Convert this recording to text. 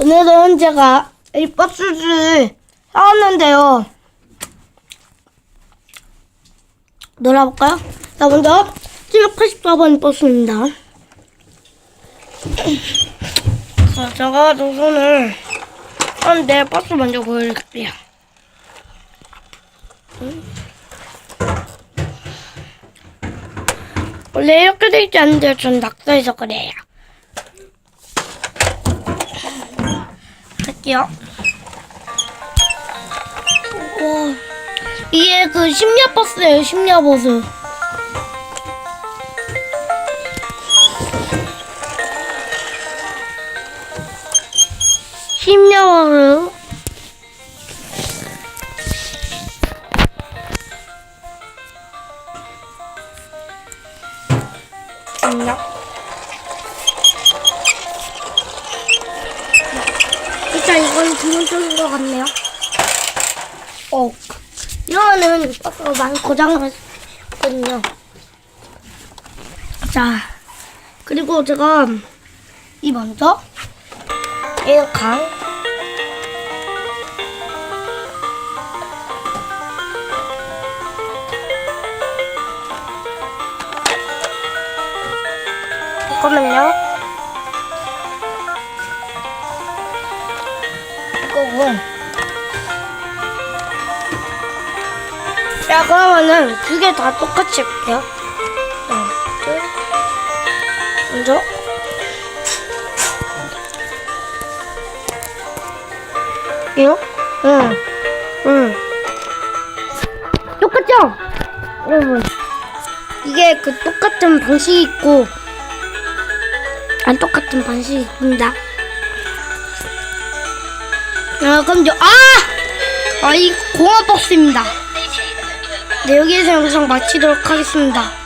오늘은 제가 이 버스를 사왔는데요. 놀아볼까요? 자, 먼저 784번 버스입니다. 자, 제가 노선을 하는데 버스 먼저 보여드릴게요. 원래 이렇게 돼 있지 않는데 전 낙서해서 그래요. 할게요. 와, 이게 그 심야 버스예요, 심야 버스. 심야 버스. 심야. 일단 이건 기본적인 것 같네요. 어, 이거는 버스가 많이 고장을 했거든요. 자, 그리고 제가 이 먼저 에어컨 잠깐만요. 거고. 자, 그러면은 두 개 다 똑같이 해볼게요. 하나, 둘. 먼저. 이요? 응. 응. 똑같죠? 여러분. 이게 그 똑같은 방식이 있고, 안 똑같은 방식이 있습니다. 아, 그럼 저, 아! 아, 이 공화 박스입니다. 네, 여기에서 영상 마치도록 하겠습니다.